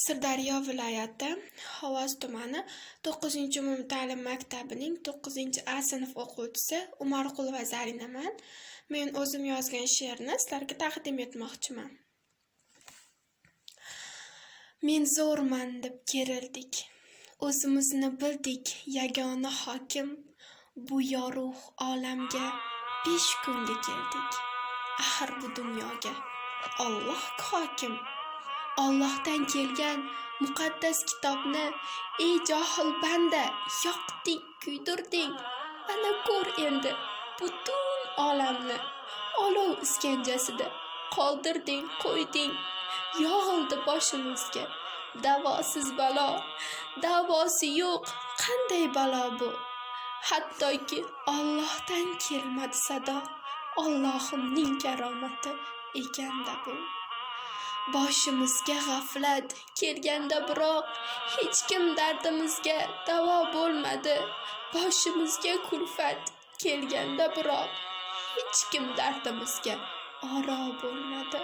Sirdaryo viloyati Xovos tumani 9-umum ta'lim maktabining 9A sinf o'quvchisi Umarqulova Zarinaman. Men o'zim yozgan she'rni sizlarga taqdim etmoqchiman. Men zo'rman deb kerildik. O'zimizni bildik yagona hokim. Bu yorug' olamga besh kunga keldik. Axir bu dunyoga Alloh hokim. Allohdan kelgan muqaddas kitobni ey johil banda yoqding, kuydirding. Ana ko'r endi butun olamni olov iskanjasida qoldirding, qo'yding. Yog'ildi boshimizga davosiz balo. Davosi yo'q qanday balo bu? Hattoki Allohdan kelmadi sado. ollohimning karomati ekanda bu. Boshimizga g'aflat kelganda biroq hech kim dardimizga davo bo'lmadi. Boshimizga kulfat kelganda biroq hech kim dardimizga oro bo'lmadi.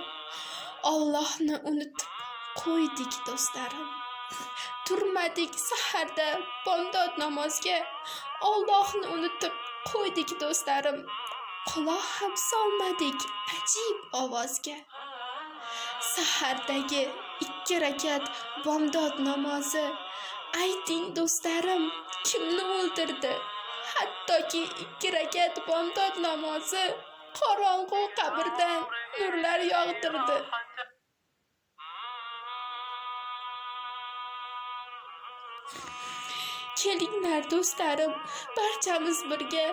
Allohni unutib qo'ydik do'stlarim. Turmadik saharda bomdod namozga. ollohni unutib qo'ydik do'stlarim. Quloq ham solmadik ajib ovozga. Sahardagi ikki rakat bomdod namozi. Ayting do'stlarim, kimni o'ldirdi? Hattoki ikki rakat bomdod namozi qorong'u qabrdan nurlar yog'dirdi. Kelinglar do'stlarim, barchamiz birga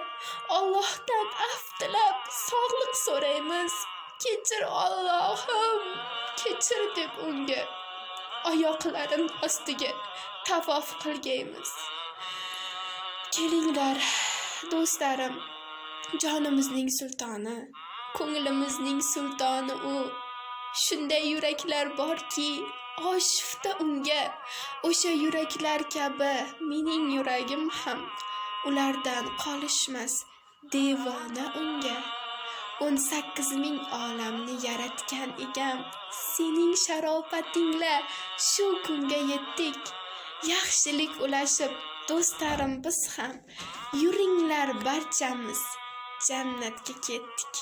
Allohdan af tilab sog'liq so'raymiz. Kechir Allohim, kechir deb unga oyoqlarim ostiga tavof qilgaymiz. Kelinglar do'stlarim, jonimizning sultoni, ko'nglimizning sultoni u. Shunday yuraklar borki, oshifta unga. O'sha yuraklar kabi mening yuragim ham ulardan qolishmas devona unga. o'n sakkiz ming olamni yaratgan ekan. Sening sharofatingla shu kunga yetdik. Yaxshilik ulashib do'stlarim biz ham yuringlar barchamiz. Jannatga ketdik.